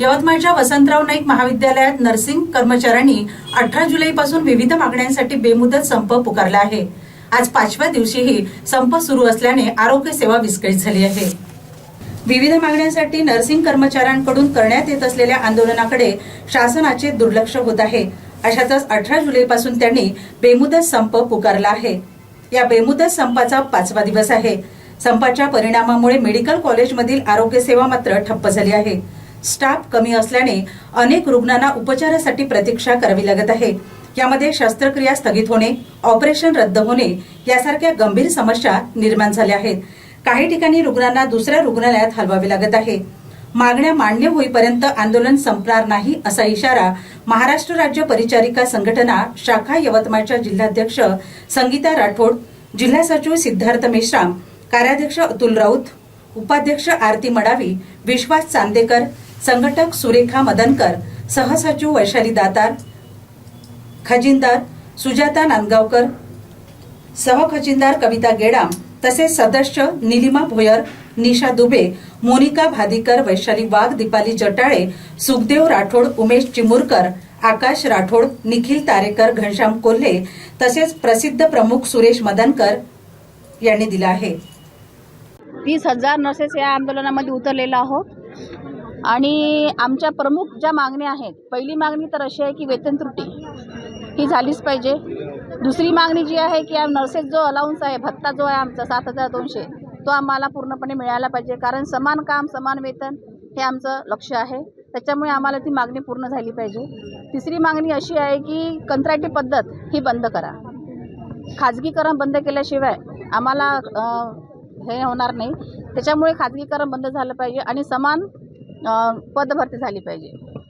यवतमाळच्या वसंतराव नाईक महाविद्यालयात नर्सिंग कर्मचाऱ्यांनी अठरा जुलैपासून विविध मागण्यांसाठी बेमुदत संप पुकारला आहे. आज पाचव्या दिवशीही संप सुरू असल्याने आरोग्य सेवा विस्कळीत झाली आहे. विविध मागण्यांसाठी नर्सिंग कर्मचाऱ्यांकडून करण्यात येत असलेल्या आंदोलनाकडे शासनाचे दुर्लक्ष होत आहे. अशातच अठरा जुलैपासून त्यांनी बेमुदत संप पुकारला आहे. या बेमुदत संपाचा पाचवा दिवस आहे. संपाच्या परिणामामुळे मेडिकल कॉलेजमधील आरोग्य सेवा मात्र ठप्प झाली आहे. स्टाफ कमी असल्याने अनेक रुग्णांना उपचारासाठी प्रतीक्षा करावी लागत आहे. यामध्ये शस्त्रक्रिया स्थगित होणे ऑपरेशन रद्द होणे यासारख्या गंभीर समस्या निर्माण झाल्या आहेत. काही ठिकाणी रुग्णांना दुसऱ्या रुग्णालयात हलवावे लागत आहे. मागण्या मान्य होईपर्यंत आंदोलन संपणार नाही असा इशारा महाराष्ट्र राज्य परिचारिका संघटना शाखा यवतमाळच्या जिल्हाध्यक्ष संगीता राठोड जिल्हा सचिव सिद्धार्थ मेश्राम कार्याध्यक्ष अतुल राऊत उपाध्यक्ष आरती मडावी विश्वास चांदेकर संघटक सुरेखा मदनकर सहसचिव वैशाली दातार खजिनदार सुजाता नांदगावकर सहखजिनदार कविता गेडाम तसेच सदस्य निलिमा भोयर निशा दुबे मोनिका भादीकर वैशाली वाघ दीपाली जटाळे सुखदेव राठोड उमेश चिमुरकर आकाश राठोड निखिल तारेकर घनश्याम कोल्हे तसेच प्रसिद्ध प्रमुख सुरेश मदनकर यांनी दिला आहे. तीस हजार नर्सेस या आंदोलनामध्ये उतरलेलो आहोत. आणि आमच्या प्रमुख ज्या मागण्या आहेत पहिली मागणी तर अशी आहे की वेतन त्रुटी. ही झालीच पाहिजे. दुसरी मागणी जी आहे की नर्सेस जो अलाउन्स आहे भत्ता जो आहे आमचा सात हजार दोनशे तो आम्हाला पूर्णपणे मिळायला पाहिजे. कारण समान काम समान वेतन हे आमचं लक्ष आहे. त्याच्यामुळे आम्हाला ती मागणी पूर्ण झाली पाहिजे. तिसरी मागणी अशी आहे की कंत्राटी पद्धत ही बंद करा. खाजगीकरण बंद केल्याशिवाय आम्हाला हे होणार नाही. त्याच्यामुळे खाजगीकरण बंद झालं पाहिजे आणि समान पदभरती झाली पाहिजे.